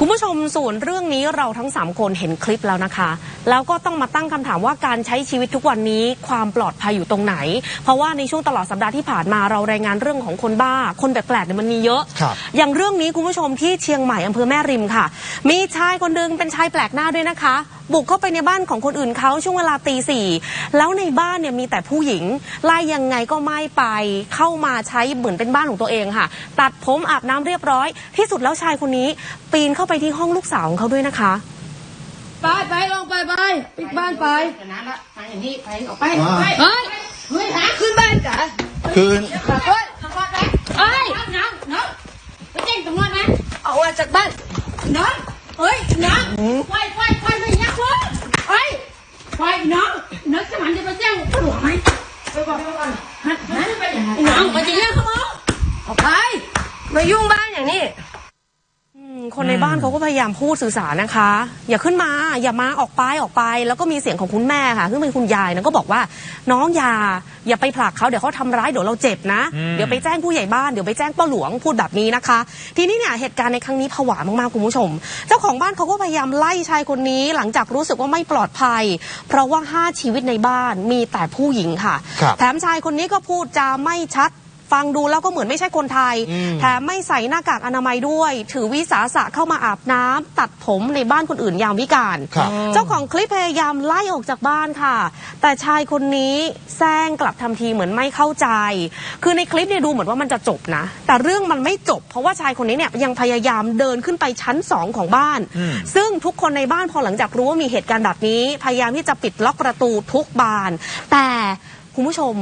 คุณผู้ชมส่วนเรื่องนี้เราทั้ง 3 คนเห็นคลิปแล้วนะคะ แล้วก็ต้องมาตั้งคำถามว่าการใช้ชีวิตทุกวันนี้ความปลอดภัยอยู่ตรงไหน เพราะว่าในช่วงตลอดสัปดาห์ที่ผ่านมาเรารายงานเรื่องของคนบ้า คนแปลกๆเนี่ยมันมีเยอะครับอย่างเรื่องนี้คุณผู้ชมที่เชียงใหม่อำเภอแม่ริมค่ะ มีชายคนหนึงเป็นชายแปลกหน้าด้วยนะคะ บุกเข้าไปในบ้านของคนอื่นเขาช่วงเวลาตีสี่แล้วในบ้านเนี่ยมีแต่ผู้หญิงไล่ยังไงก็ไม่ไปเข้ามาใช้เหมือนเป็นบ้านของตัวเองค่ะ ตัดผมอาบน้ำเรียบร้อย ที่สุดแล้วชายคนนี้ปีนเข้าไปที่ห้องลูกสาวของเขาด้วยนะคะ ไปไปลงไปไปปิดบ้านไปเดี๋ยวนะละไปอย่างนี้ไปออกไปว่าไปเฮ้ยเฮ้ยหาขึ้นบ้านจ้ะคืนเฮ้ยทำก่อนไปเฮ้ยน้องน้องไปแจ้งตำรวจนะออกมาจากบ้านน้องเฮ้ยน้องไฟไฟไฟไม่ยักษ์เลยเฮ้ยไฟน้องน้องสมานจะไปแจ้งตำรวจไหมไปก่อนไปก่อนฮะฮะน้องมาจะแย่งเขามั้งออกไปมายุ่งบ้านอย่างนี้อืม คนในบ้านเขาก็พยายามพูดสื่อสารนะคะ อย่าขึ้นมาอย่ามาออกไปออกไป แล้วก็มีเสียงของคุณแม่ค่ะซึ่งเป็นคุณยายนะก็บอกว่า น้องอย่าอย่าไปผลักเขาเดี๋ยวเขาทำร้ายเดี๋ยวเราเจ็บนะ เดี๋ยวไปแจ้งผู้ใหญ่บ้านเดี๋ยวไปแจ้งป้าหลวงพูดแบบนี้นะคะ ทีนี้เนี่ยเหตุการณ์ในครั้งนี้ผวามากๆคุณผู้ชม เจ้าของบ้านเขาก็พยายามไล่ชายคนนี้หลังจากรู้สึกว่าไม่ปลอดภัย เพราะว่าห้าชีวิตในบ้านมีแต่ผู้หญิงค่ะครับแถมชายคนนี้ก็พูดจาไม่ชัด ฟังดูแล้วก็เหมือนไม่ใช่คนไทยอืมแถมไม่ใส่หน้ากากอนามัยด้วย ถือวิสาสะเข้ามาอาบน้ำตัดผมในบ้านคนอื่นยามวิการครับเจ้าของคลิปพยายามไล่ออกจากบ้านค่ะ แต่ชายคนนี้แซงกลับทำทีเหมือนไม่เข้าใจ คือในคลิปเนี่ยดูเหมือนว่ามันจะจบนะ แต่เรื่องมันไม่จบ เพราะว่าชายคนนี้เนี่ยยังพยายามเดินขึ้นไปชั้นสองของบ้านอืมซึ่งทุกคนในบ้านพอหลังจากรู้ว่ามีเหตุการณ์แบบนี้ พยายามที่จะปิดล็อกประตูทุกบาน แต่ คุณผู้ชม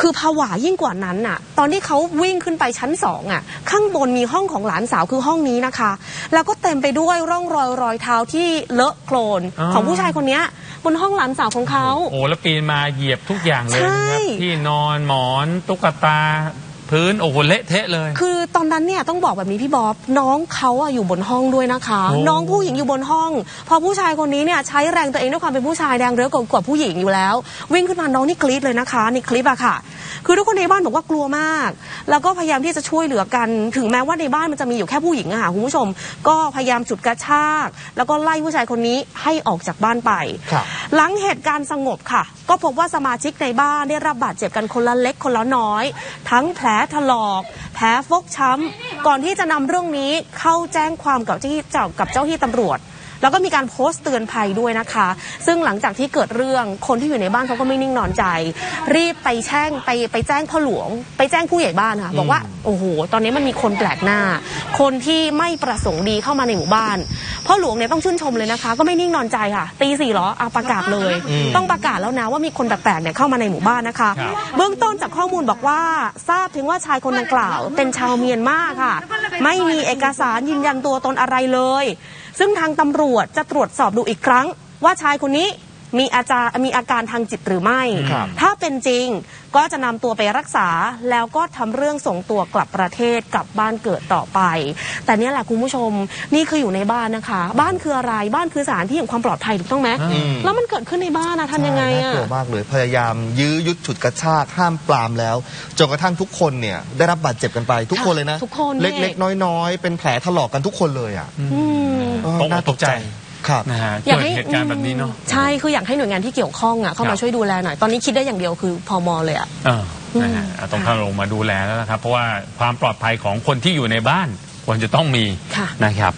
คือผวายิ่งกว่านั้นน่ะ ตอนที่เขาวิ่งขึ้นไปชั้นสองอะ ข้างบนมีห้องของหลานสาวคือห้องนี้นะคะ แล้วก็เต็มไปด้วยร่องรอยรอยเท้าที่เลอะโคลนอ๋อ ของผู้ชายคนเนี้ยบนห้องหลานสาวของเขา โอ้แล้วปีนมาเหยียบทุกอย่างเลยนะคใช่รับที่นอนหมอนตุ๊กตา พื้นโอ้โหเละเทะเลย คือตอนนั้นเนี่ยต้องบอกแบบนี้พี่บ๊อบน้องเขาอะอยู่บนห้องด้วยนะคะ โอ้ น้องผู้หญิงอยู่บนห้อง พอผู้ชายคนนี้เนี่ยใช้แรงตัวเองด้วยความเป็นผู้ชายแรงเยอะกว่ากว่าผู้หญิงอยู่แล้ว วิ่งขึ้นมาน้องนี่กรี๊ดเลยนะคะในคลิปอะค่ะ คือทุกคนในบ้านบอกว่ากลัวมาก แล้วก็พยายามที่จะช่วยเหลือกัน ถึงแม้ว่าในบ้านมันจะมีอยู่แค่ผู้หญิงอะค่ะคุณผู้ชม ก็พยายามจุดกระชาก แล้วก็ไล่ผู้ชายคนนี้ให้ออกจากบ้านไปครับหลังเหตุการณ์สงบค่ะ ก็พบว่าสมาชิกในบ้านได้รับบาดเจ็บกันคนละเล็กคนละน้อย ทั้งแผลถลอก แผลฟกช้ำก่อนที่จะนำเรื่องนี้เข้าแจ้งความกับเจ้าที่เจ้ากับเจ้าที่ตำรวจ แล้วก็มีการโพสต์เตือนภัยด้วยนะคะ ซึ่งหลังจากที่เกิดเรื่องคนที่อยู่ในบ้านเขาก็ไม่นิ่งนอนใจ รีบไปแช่งไปไปแจ้งพ่อหลวง ไปแจ้งผู้ใหญ่บ้านค่ะบอกว่าโอ้โหตอนนี้มันมีคนแปลกหน้า คนที่ไม่ประสงค์ดีเข้ามาในหมู่บ้านพ่อหลวงเนี่ยต้องชื่นชมเลยนะคะ ก็ไม่นิ่งนอนใจค่ะตีสี่เหรอเอาประกาศเลย ต้องประกาศแล้วนะว่ามีคนแปลกๆเนี่ยเข้ามาในหมู่บ้านนะคะครับเบื้องต้นจากข้อมูลบอกว่าทราบถึงว่าชายคนดังกล่าว เป็นชาวเมียนมาค่ะ ไม่มีเอกสารยืนยันตัวตนอะไรเลย ซึ่งทางตำรวจจะตรวจสอบดูอีกครั้ง ว่าชายคนนี้ มีอาจารมีอาการทางจิตหรือไม่ ครับถ้าเป็นจริงก็จะนำตัวไปรักษาแล้วก็ทำเรื่องส่งตัวกลับประเทศกลับบ้านเกิดต่อไป แต่เนี่ยแหละคุณผู้ชมนี่คืออยู่ในบ้านนะคะ บ้านคืออะไรบ้านคือสถานที่แห่งความปลอดภัยถูกต้องไหมอืม แล้วมันเกิดขึ้นในบ้านนะทำยังไงใช่อะน่ากลัวมากเลยพยายามยื้อยุดฉุดกระชากห้ามปรามแล้วจนกระทั่งทุกคนเนี่ยได้รับบาดเจ็บกันไปทุกคนเลยนะทุกคนเล็กๆน้อยๆ เป็นแผลถลอกกันทุกคนเลยอะอืม เออตกอกน่าตกใจ ครับนะฮะอยากเกิดให้เหตุการณ์แบบนี้เนาะใช่คืออยากให้หน่วยงานที่เกี่ยวข้องอะเข้าครัมาบช่วยดูแลหน่อย ตอนนี้คิดได้อย่างเดียวคือพมเลยอะเออนะฮะเอาต้องเข้าลงมาดูแลแล้วนะครับ เพราะว่าความปลอดภัยของคนที่อยู่ในบ้านควรจะต้องมีค่ะนะครับ